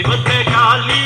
happy birthday Kali